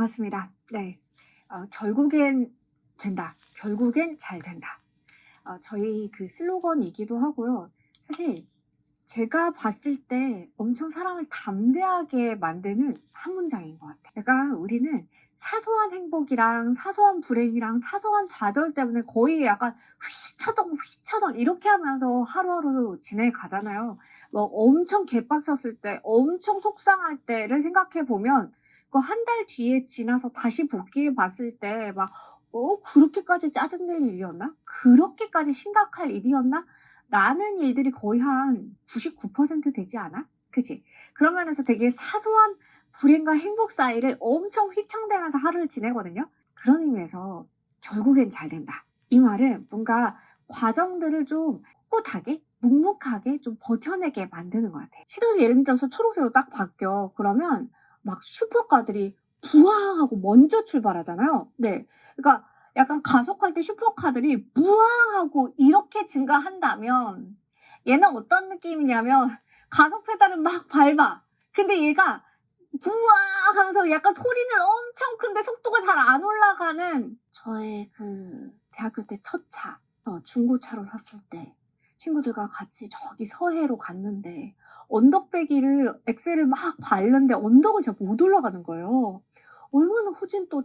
반갑습니다. 네. 어, 결국엔 된다. 결국엔 잘 된다. 어, 저희 그 슬로건이기도 하고요. 사실 제가 봤을 때 엄청 사람을 담대하게 만드는 한 문장인 것 같아요. 그러니까 우리는 사소한 행복이랑 사소한 불행이랑 사소한 좌절 때문에 거의 약간 휘쳐덩 휘쳐덩 이렇게 하면서 하루하루 지내가잖아요. 뭐 엄청 개빡쳤을 때, 엄청 속상할 때를 생각해 보면 그 한 달 뒤에 지나서 다시 복귀해 봤을 때 막 어 그렇게까지 짜증낼 일이었나? 그렇게까지 심각할 일이었나? 라는 일들이 거의 한 99% 되지 않아? 그지? 그런 면에서 되게 사소한 불행과 행복 사이를 엄청 휘청대면서 하루를 지내거든요. 그런 의미에서 결국엔 잘 된다. 이 말은 뭔가 과정들을 좀 꿋꿋하게 묵묵하게 좀 버텨내게 만드는 것 같아요. 시도를 예를 들어서 초록색으로 딱 바뀌어. 그러면 막 슈퍼카들이 부항하고 먼저 출발하잖아요. 네. 그러니까 약간 가속할 때 슈퍼카들이 부항하고 이렇게 증가한다면 얘는 어떤 느낌이냐면 가속 페달은 막 밟아. 근데 얘가 부항 하면서 약간 소리는 엄청 큰데 속도가 잘 안 올라가는 저의 그 대학교 때 첫 차, 어, 중고차로 샀을 때 친구들과 같이 저기 서해로 갔는데 언덕배기를 엑셀을 막 밟는데 언덕을 잘못 올라가는 거예요. 얼마나 후진 또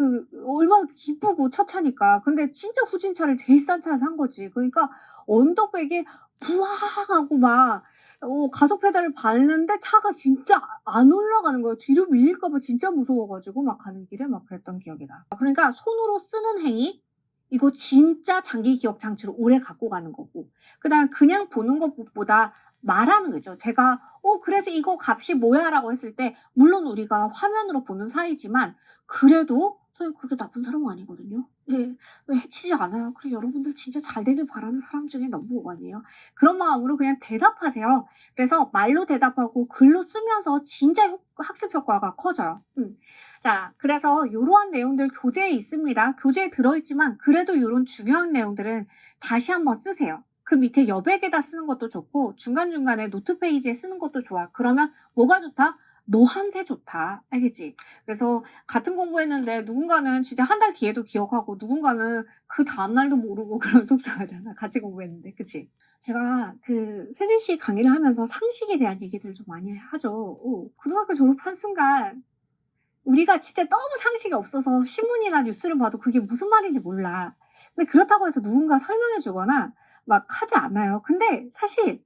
그 얼마나 기쁘고 첫 차니까. 근데 진짜 후진 차를 제일 싼 차를 산 거지. 그러니까 언덕배기에 부항하고 막 어, 가속 페달을 밟는데 차가 진짜 안 올라가는 거예요. 뒤로 밀릴까봐 진짜 무서워가지고 막 가는 길에 막 그랬던 기억이 나. 그러니까 손으로 쓰는 행위 이거 진짜 장기 기억 장치로 오래 갖고 가는 거고. 그 다음 그냥 보는 것보다 말하는 거죠. 제가 어 그래서 이거 값이 뭐야라고 했을 때 물론 우리가 화면으로 보는 사이지만 그래도 저는 그렇게 나쁜 사람은 아니거든요. 예, 왜 해치지 않아요. 그리고 여러분들 진짜 잘 되길 바라는 사람 중에 넘버원이에요. 그런 마음으로 그냥 대답하세요. 그래서 말로 대답하고 글로 쓰면서 진짜 효- 학습 효과가 커져요. 음. 자, 그래서 이러한 내용들 교재에 있습니다. 교재에 들어있지만 그래도 이런 중요한 내용들은 다시 한번 쓰세요. 그 밑에 여백에다 쓰는 것도 좋고 중간중간에 노트 페이지에 쓰는 것도 좋아. 그러면 뭐가 좋다? 너한테 좋다. 알겠지? 그래서 같은 공부했는데 누군가는 진짜 한 달 뒤에도 기억하고 누군가는 그 다음날도 모르고 그런 속상하잖아. 같이 공부했는데. 그치? 제가 그 세진 씨 강의를 하면서 상식에 대한 얘기들을 좀 많이 하죠. 어, 고등학교 졸업한 순간 우리가 진짜 너무 상식이 없어서 신문이나 뉴스를 봐도 그게 무슨 말인지 몰라. 근데 그렇다고 해서 누군가 설명해 주거나 막 하지 않아요. 근데 사실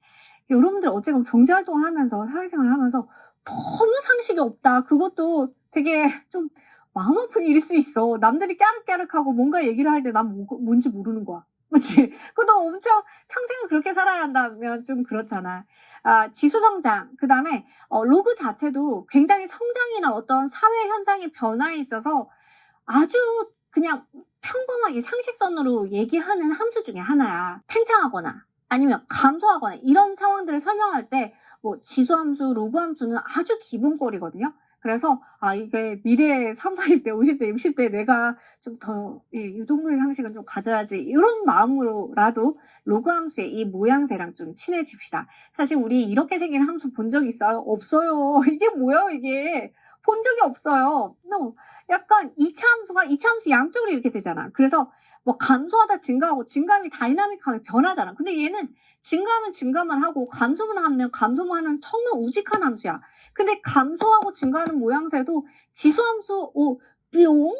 여러분들 어쨌건 경제활동을 하면서 사회생활을 하면서 너무 상식이 없다. 그것도 되게 좀 마음 아픈 일일 수 있어. 남들이 깨르깨르하고 뭔가 얘기를 할 때 난 뭔지 모르는 거야. 그치? 그것도 엄청 평생을 그렇게 살아야 한다면 좀 그렇잖아. 아, 지수성장, 그 다음에 어, 로그 자체도 굉장히 성장이나 어떤 사회 현상의 변화에 있어서 아주 그냥 평범하게 상식선으로 얘기하는 함수 중에 하나야. 팽창하거나 아니면 감소하거나 이런 상황들을 설명할 때 뭐 지수함수, 로그함수는 아주 기본거리거든요. 그래서 아 이게 미래 3, 40대, 50대, 60대 내가 좀 더이 정도의 상식은 좀 가져야지 이런 마음으로라도 로그 함수의 이 모양새랑 좀 친해집시다. 사실 우리 이렇게 생긴 함수 본 적 있어요? 없어요. 이게 뭐야 이게? 본 적이 없어요. No. 약간 2차 함수가 2차 함수 양쪽으로 이렇게 되잖아. 그래서 뭐 감소하다 증가하고 증감이 다이나믹하게 변하잖아. 근데 얘는 증가하면 증가만 하고 감소만 하면 감소만 하는 정말 우직한 함수야. 근데 감소하고 증가하는 모양새도 지수함수 오 뿅.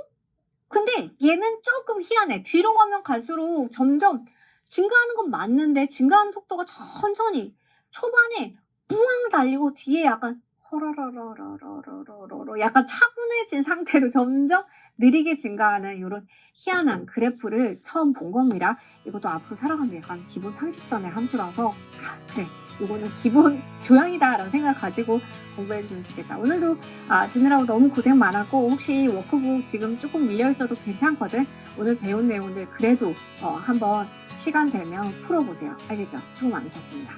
근데 얘는 조금 희한해. 뒤로 가면 갈수록 점점 증가하는 건 맞는데 증가하는 속도가 천천히 초반에 뿌앙 달리고 뒤에 약간 허러러러러러러러러 약간 차분해진 상태로 점점 느리게 증가하는 이런 희한한 그래프를 처음 본 겁니다. 이것도 앞으로 살아가는 약간 기본 상식선의 함수라서 아, 그래 이거는 기본 교양이다라는 생각 가지고 공부해주면 좋겠다. 오늘도 아, 듣느라고 너무 고생 많았고 혹시 워크북 지금 조금 밀려 있어도 괜찮거든. 오늘 배운 내용들 그래도 어, 한번 시간 되면 풀어보세요. 알겠죠? 수고 많으셨습니다.